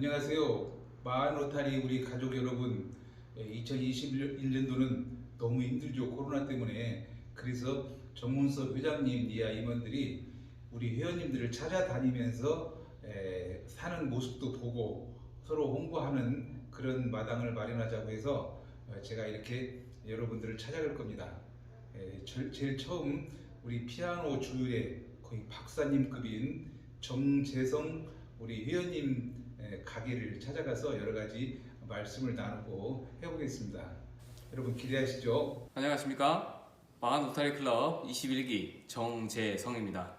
안녕하세요. 마한 로타리 우리 가족 여러분, 2021년도는 너무 힘들죠. 코로나 때문에. 그래서 전문서 회장님, 이하 임원들이 우리 회원님들을 찾아다니면서 에, 사는 모습도 보고 서로 홍보하는 그런 마당을 마련하자고 해서 어, 제가 이렇게 여러분들을 찾아갈 겁니다. 에, 절- 제일 처음 우리 피아노 주율의 거의 박사님급인 정재성 우리 회원님 에, 가게를 찾아가서 여러 가지 말씀을 나누고 해보겠습니다. 여러분 기대하시죠? 안녕하십니까 마한 로타리 클럽 21기 정재성입니다.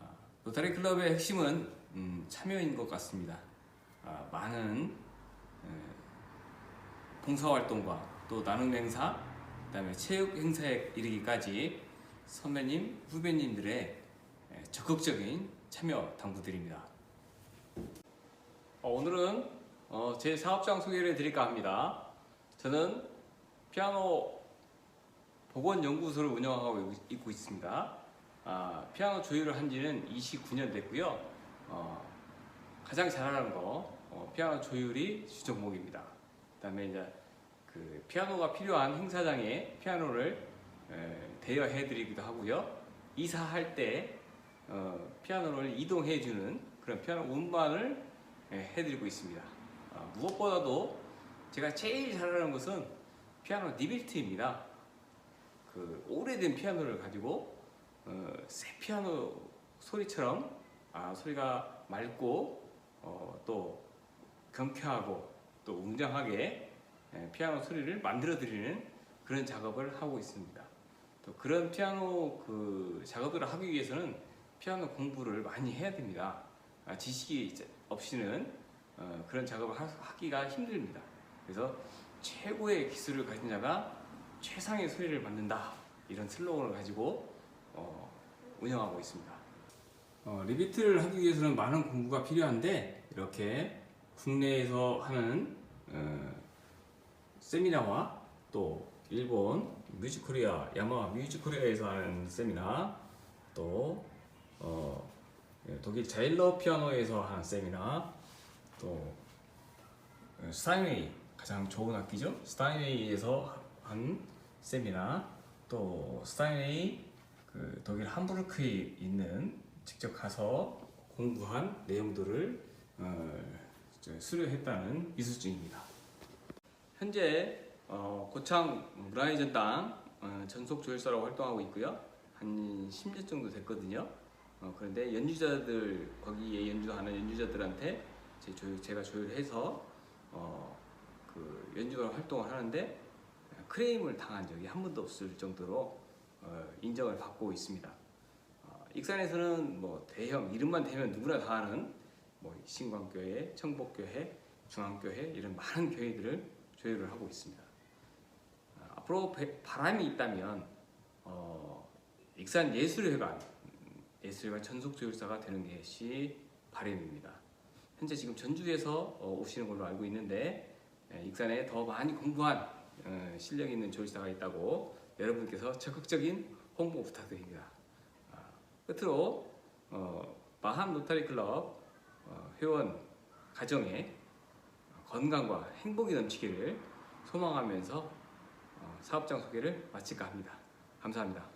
아, 로타리 클럽의 핵심은 음, 참여인 것 같습니다. 아, 많은 에, 봉사활동과 또 나눔 행사, 그 다음에 체육 행사에 이르기까지 선배님, 후배님들의 에, 적극적인 참여 당부드립니다. 어, 오늘은 어, 제 사업장 소개를 드릴까 합니다. 저는 피아노 복원연구소를 운영하고 있고 있습니다. 아, 피아노 조율을 한 지는 29년 됐고요. 어, 가장 잘하는 거 어, 피아노 조율이 주 종목입니다. 그 다음에 이제 그 피아노가 필요한 행사장에 피아노를 에, 대여해드리기도 하고요. 이사할 때 어, 피아노를 이동해주는 그런 피아노 운반을 에, 해드리고 있습니다. 아, 무엇보다도 제가 제일 잘하는 것은 피아노 리빌트입니다. 그 오래된 피아노를 가지고 어, 새 피아노 소리처럼 아, 소리가 맑고 어, 또 경쾌하고 또 웅장하게 예, 피아노 소리를 만들어 드리는 그런 작업을 하고 있습니다. 또 그런 피아노 그 작업을 하기 위해서는 피아노 공부를 많이 해야 됩니다. 아, 지식이 없이는 어, 그런 작업을 하- 하기가 힘듭니다. 그래서 최고의 기술을 가진 자가 최상의 소리를 만든다 이런 슬로건을 가지고 어, 운영하고 있습니다. 어, 리비트를 하기 위해서는 많은 공부가 필요한데 이렇게 국내에서 하는 어, 세미나와 또 일본 뮤지코리아 야마 뮤지코리아에서 하는 세미나 또 어, 예, 독일 자일러 피아노에서 하는 세미나 또 어, 스타인웨이 가장 좋은 악기죠 스타인웨이에서 한 세미나 또 스타인웨이 그 독일 함부르크에 있는 직접 가서 공부한 내용들을 어, 저 수료했다는 이수증입니다. 현재 어, 고창 전당 어, 전속 조율사로 활동하고 있고요. 한 10년 정도 됐거든요. 어, 그런데 연주자들 거기에 연주하는 연주자들한테 제가 조율해서 어, 그 연주가 활동을 하는데 크레임을 당한 적이 한 번도 없을 정도로 어, 인정을 받고 있습니다. 어, 익산에서는 뭐 대형 이름만 대면 누구나 다 아는 뭐 신광교회, 청복교회, 중앙교회 이런 많은 교회들을 조율을 하고 있습니다. 어, 앞으로 배- 바람이 있다면 어, 익산 예술회관 음, 예술회관 전속 조율사가 되는 것이 바람입니다. 현재 지금 전주에서 어, 오시는 걸로 알고 있는데 에, 익산에 더 많이 공부한 어, 실력 있는 조율사가 있다고 여러분께서 적극적인 홍보 부탁드립니다. 아, 끝으로 어, 마한 로타리 클럽 어, 회원 가정에 건강과 행복이 넘치기를 소망하면서 어, 사업장 소개를 마칠까 합니다. 감사합니다.